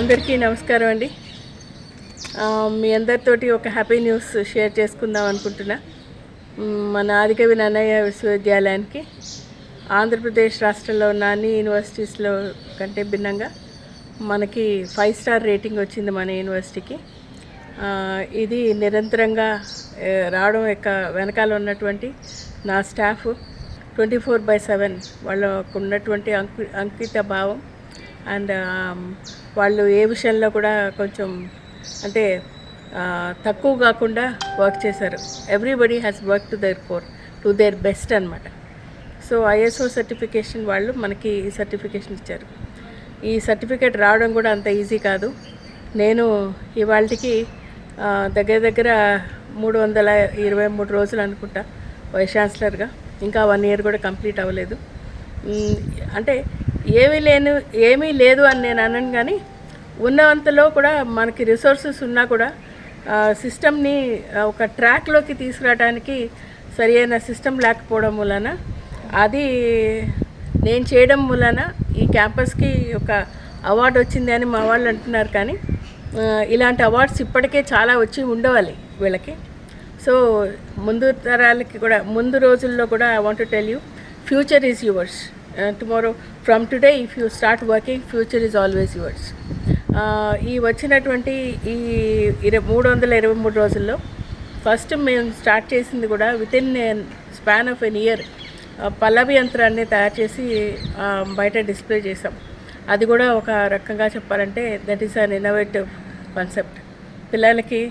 అందరికీ నమస్కారం అండి. మీ అందరితోటి ఒక హ్యాపీ న్యూస్ షేర్ చేసుకుందాం అనుకుంటున్నా. మన ఆదికవి నన్నయ్య విశ్వవిద్యాలయానికి ఆంధ్రప్రదేశ్ రాష్ట్రంలో ఉన్న అన్ని యూనివర్సిటీస్లో కంటే భిన్నంగా మనకి ఫైవ్ స్టార్ రేటింగ్ వచ్చింది మన యూనివర్సిటీకి. ఇది నిరంతరంగా రావడం యొక్క వెనకాల ఉన్నటువంటి నా staff twenty four by seven. వాళ్ళకు ఉన్నటువంటి అంకు అంకిత భావం అండ్ వాళ్ళు ఏ విషయంలో కూడా కొంచెం అంటే తక్కువ కాకుండా వర్క్ చేశారు. Everybody has work to their core to their best అనమాట సో ఐఎస్ఓ సర్టిఫికేషన్ వాళ్ళు మనకి ఈ సర్టిఫికేషన్ ఇచ్చారు. ఈ సర్టిఫికేట్ రావడం కూడా అంత ఈజీ కాదు. నేను ఇవాళకి దగ్గర దగ్గర మూడు వందల ఇరవై మూడు రోజులు అనుకుంటా వైస్ ఛాన్సలర్గా. ఇంకా వన్ ఇయర్ కూడా కంప్లీట్ అవ్వలేదు. అంటే ఏమీ లేను ఏమీ లేదు అని నేను అనను కానీ ఉన్నంతలో కూడా మనకి రిసోర్సెస్ ఉన్నా కూడా సిస్టమ్ని ఒక ట్రాక్లోకి తీసుకురావడానికి సరి అయిన సిస్టమ్ లేకపోవడం వలన అది నేను చేయడం వలన ఈ క్యాంపస్కి ఒక అవార్డు వచ్చింది అని మా వాళ్ళు అంటున్నారు కానీ ఇలాంటి అవార్డ్స్ ఇప్పటికే చాలా వచ్చి ఉండవాలి వీళ్ళకి. సో ముందు తరాలకి కూడా ముందు రోజుల్లో కూడా I want tell you future is yours tomorrow from today if you start working future is always yours ఈ వచ్చినటువంటి ఈ ఇరవై మూడు వందల ఇరవై మూడు రోజుల్లో ఫస్ట్ మేము స్టార్ట్ చేసింది కూడా within span of an year Pallavi యంత్రాన్ని తయారు చేసి బయట డిస్ప్లే చేసాం అది కూడా ఒక రకంగా చెప్పాలంటే that is an innovative concept పిల్లలకి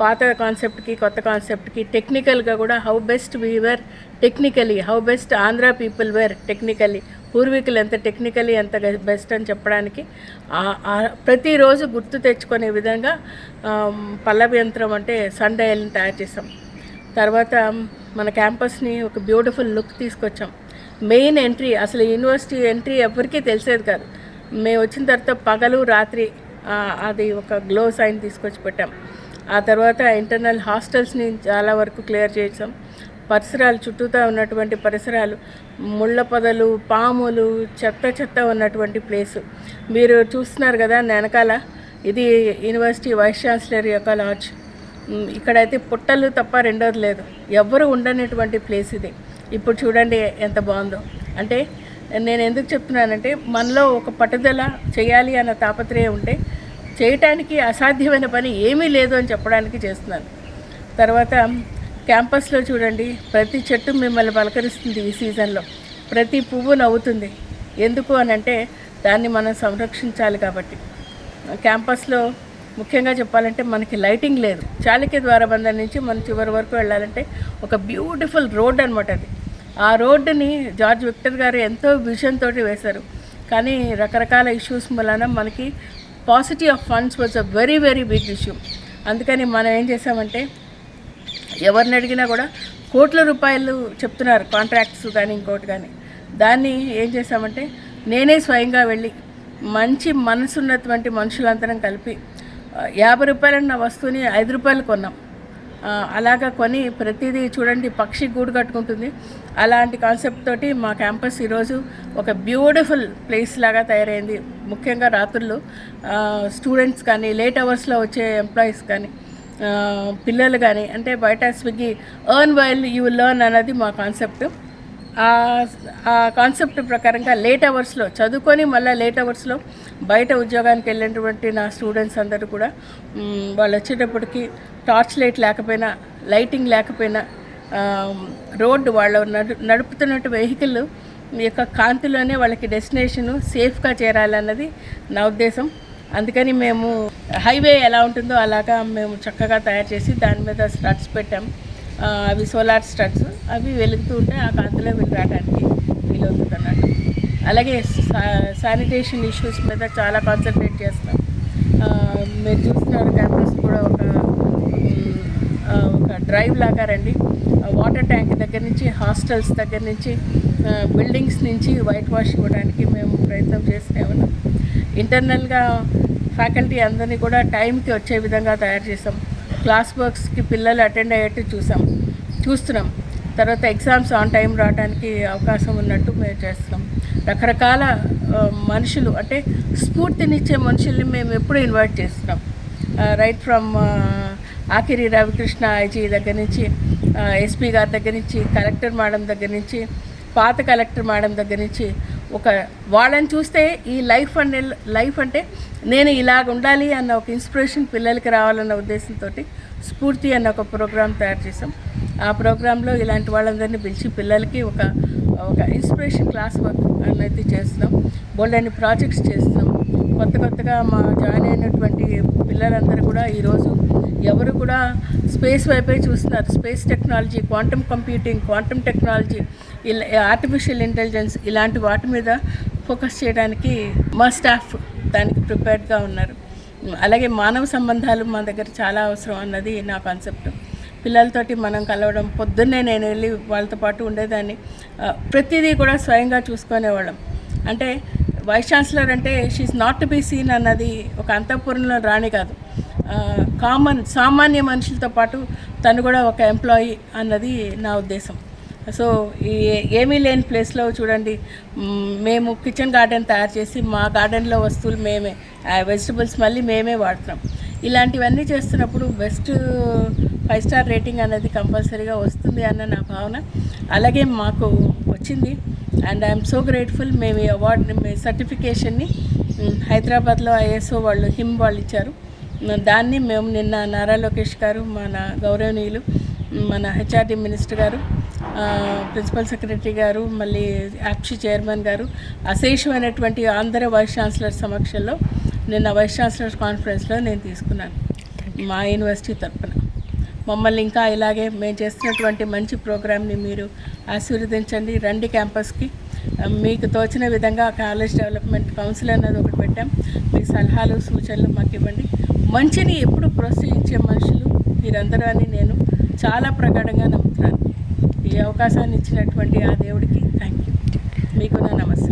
పాత కాన్సెప్ట్కి కొత్త కాన్సెప్ట్కి టెక్నికల్గా కూడా how best weaver technically how best Andhra people were technically పూర్వీకులు ఎంత టెక్నికలీ ఎంత బెస్ట్ అని చెప్పడానికి ప్రతిరోజు గుర్తు తెచ్చుకునే విధంగా పల్లవ పల్లవి యంత్రం అంటే సన్ డయల్ని తయారు చేసాం తర్వాత మన క్యాంపస్ని ఒక బ్యూటిఫుల్ లుక్ తీసుకొచ్చాం. మెయిన్ ఎంట్రీ అసలు యూనివర్సిటీ ఎంట్రీ ఎవరికీ తెలిసేది కాదు. మేము వచ్చిన తర్వాత పగలు రాత్రి అది ఒక గ్లో సైన్ తీసుకొచ్చి పెట్టాం. ఆ తర్వాత ఇంటర్నల్ హాస్టల్స్ని చాలా వరకు క్లియర్ చేసాం పరిసరాలు చుట్టూతా ఉన్నటువంటి పరిసరాలు ముళ్ళ పొదలు పాములు చెత్త చెత్త ఉన్నటువంటి ప్లేసు. మీరు చూస్తున్నారు కదా వెనకాల ఇది యూనివర్సిటీ వైస్ ఛాన్సలర్ యొక్క లాడ్జ్. ఇక్కడైతే పుట్టలు తప్ప రెండోది లేదు. ఎవ్వరు ఉండనటువంటి ప్లేస్ ఇది. ఇప్పుడు చూడండి ఎంత బాగుందో. అంటే నేను ఎందుకు చెప్తున్నానంటే మనలో ఒక పట్టుదల చేయాలి అన్న తాపత్రయం ఉంటే చేయటానికి అసాధ్యమైన పని ఏమీ లేదు అని చెప్పడానికి చేస్తున్నాను. తర్వాత క్యాంపస్లో చూడండి ప్రతి చెట్టు మిమ్మల్ని పలకరిస్తుంది ఈ సీజన్లో. ప్రతి పువ్వు నవ్వుతుంది. ఎందుకు అని అంటే దాన్ని మనం సంరక్షించాలి కాబట్టి. క్యాంపస్లో ముఖ్యంగా చెప్పాలంటే మనకి లైటింగ్ లేదు. చాళక్య ద్వారబంధం నుంచి మనం చివరి వరకు వెళ్ళాలంటే ఒక బ్యూటిఫుల్ రోడ్ అనమాట అది. ఆ రోడ్డుని జార్జ్ విక్టర్ గారు ఎంతో విజన్ తోటి వేశారు. కానీ రకరకాల ఇష్యూస్ వలన మనకి positive of funds was a very very big issue. అందుకని మనం ఏం చేసామంటే ఎవరిని అడిగినా కూడా కోట్ల రూపాయలు చెప్తున్నారు కాంట్రాక్ట్స్ కానీ ఇంకోటి కానీ. దాన్ని ఏం చేశామంటే నేనే స్వయంగా వెళ్ళి మంచి మనసున్నటువంటి మనుషులందరం కలిపి యాభై రూపాయలన్న వస్తువుని ఐదు రూపాయలు కొన్నాం. అలాగా కొని ప్రతిదీ చూడండి పక్షి గూడు కట్టుకుంటుంది. అలాంటి కాన్సెప్ట్ తోటి మా క్యాంపస్ ఈరోజు ఒక బ్యూటిఫుల్ ప్లేస్ లాగా తయారైంది. ముఖ్యంగా రాత్రులు స్టూడెంట్స్ కానీ లేట్ అవర్స్లో వచ్చే ఎంప్లాయీస్ కానీ. పిల్లలు కానీ అంటే బయట Swiggy earn while you learn అన్నది మా కాన్సెప్ట్ ఆ కాన్సెప్ట్ ప్రకారంగా లేట్ అవర్స్లో చదువుకొని మళ్ళీ లేట్ అవర్స్లో బయట ఉద్యోగానికి వెళ్ళినటువంటి నా స్టూడెంట్స్ అందరూ కూడా వాళ్ళు వచ్చేటప్పటికి టార్చ్ లైట్ లేకపోయినా లైటింగ్ లేకపోయినా రోడ్డు వాళ్ళ నడు నడుపుతున్నట్టు వెహికల్ యొక్క కాంతిలోనే వాళ్ళకి డెస్టినేషను సేఫ్గా చేరాలన్నది నా ఉద్దేశం. అందుకని మేము హైవే ఎలా ఉంటుందో అలాగా మేము చక్కగా తయారు చేసి దాని మీద స్టడ్స్ పెట్టాం. అవి సోలార్ స్టడ్స్ అవి వెలుగుతూ ఉంటే ఆ కాంతిలో వీళ్ళు రావడానికి వీలవుతుంది అన్నట్టు అలాగే శానిటేషన్ ఇష్యూస్ మీద చాలా కాన్సన్ట్రేట్ చేస్తాం. మీరు చూస్తున్నారు క్యాంపస్ కూడా ఒక ఒక డ్రైవ్ లాగా రండి. వాటర్ ట్యాంక్ దగ్గర నుంచి హాస్టల్స్ దగ్గర నుంచి బిల్డింగ్స్ నుంచి వైట్ వాష్ ఇవ్వడానికి మేము ప్రయత్నం చేస్తూనే ఉన్నాం. ఇంటర్నల్గా ఫ్యాకల్టీ అందరినీ కూడా టైంకి వచ్చే విధంగా తయారు చేసాం. క్లాస్ వర్క్స్కి పిల్లలు అటెండ్ అయ్యేట్టు చూసాం. చూస్తున్నాం. తర్వాత ఎగ్జామ్స్ ఆన్ టైం రావడానికి అవకాశం ఉన్నట్టు మేము చేస్తున్నాం. రకరకాల మనుషులు అంటే స్ఫూర్తినిచ్చే మనుషుల్ని మేము ఎప్పుడూ ఇన్వైట్ చేస్తున్నాం. Right from Akiri Ravikrishna IG దగ్గర నుంచి ఎస్పీ గారి దగ్గర నుంచి కలెక్టర్ మేడం దగ్గర నుంచి పాత కలెక్టర్ మేడం దగ్గర నుంచి ఒక వాళ్ళని చూస్తే ఈ లైఫ్ అనే లైఫ్ అంటే నేను ఇలాగ ఉండాలి అన్న ఒక ఇన్స్పిరేషన్ పిల్లలకి రావాలన్న ఉద్దేశంతో స్ఫూర్తి అన్న ఒక ప్రోగ్రామ్ తయారు చేసాం ఆ ప్రోగ్రాంలో ఇలాంటి వాళ్ళందరినీ పిలిచి పిల్లలకి ఒక ఒక ఇన్స్పిరేషన్ క్లాస్ వర్క్ అనేది చేస్తున్నాం. బోల్డ్ ప్రాజెక్ట్స్ చేస్తున్నాం. కొత్త కొత్తగా మా జాయిన్ అయినటువంటి పిల్లలందరూ కూడా ఈరోజు ఎవరు కూడా స్పేస్ వైపే చూస్తున్నారు. Space technology quantum computing quantum technology ఇలా ఆర్టిఫిషియల్ ఇంటెలిజెన్స్ ఇలాంటి వాటి మీద ఫోకస్ చేయడానికి మా స్టాఫ్ దానికి ప్రిపేర్డ్గా ఉన్నారు. అలాగే మానవ సంబంధాలు మా దగ్గర చాలా అవసరం అన్నది నా కాన్సెప్ట్. పిల్లలతోటి మనం కలవడం పొద్దున్నే నేను వెళ్ళి వాళ్ళతో పాటు ఉండేదాన్ని. ప్రతిదీ కూడా స్వయంగా చూసుకునేవాళ్ళం. అంటే వైస్ ఛాన్సలర్ అంటే she's not to be seen అన్నది ఒక అంతఃపురంలో రాణి కాదు. కామన్ సామాన్య మనుషులతో పాటు తను కూడా ఒక ఎంప్లాయీ అన్నది నా ఉద్దేశం. సో ఈ ఏమీ లేని ప్లేస్లో చూడండి మేము కిచెన్ గార్డెన్ తయారు చేసి మా గార్డెన్లో వస్తువులు మేమే వెజిటబుల్స్ మళ్ళీ మేమే వాడుతున్నాం. ఇలాంటివన్నీ చేస్తున్నప్పుడు బెస్ట్ ఫైవ్ స్టార్ రేటింగ్ అనేది కంపల్సరీగా వస్తుంది అన్న నా భావన. అలాగే మాకు వచ్చింది. అండ్ ఐఎమ్ సో గ్రేట్ఫుల్ మేము ఈ అవార్డు సర్టిఫికేషన్ని హైదరాబాద్లో ఐఎస్ఓ వాళ్ళు హిమ్ వాళ్ళు ఇచ్చారు. దాన్ని మేము నిన్న నారా లోకేష్ గారు మన గౌరవనీయులు మన హెచ్ఆర్డి మినిస్టర్ గారు ప్రిన్సిపల్ సెక్రటరీ గారు మళ్ళీ యాప్షి చైర్మన్ గారు అశేషమైనటువంటి ఆంధ్ర వైస్ ఛాన్సలర్ సమక్షంలో నిన్న వైస్ ఛాన్సలర్స్ కాన్ఫరెన్స్లో నేను తీసుకున్నాను మా యూనివర్సిటీ తరపున. మమ్మల్ని ఇంకా ఇలాగే మేము చేస్తున్నటువంటి మంచి ప్రోగ్రామ్ని మీరు ఆశీర్వదించండి. రండి క్యాంపస్కి. మీకు తోచిన విధంగా కాలేజ్ డెవలప్మెంట్ కౌన్సిల్ అన్నది ఒకటి పెట్టాం. మీ సలహాలు సూచనలు మాకు ఇవ్వండి. మంచిని ఎప్పుడు ప్రోత్సహించే మనుషులు మీరందరూ అని నేను చాలా ప్రగాఢంగా నమ్ముతున్నాను. ఈ అవకాశాన్ని ఇచ్చినటువంటి ఆ దేవుడికి థ్యాంక్ యూ మీకు నా నమస్తే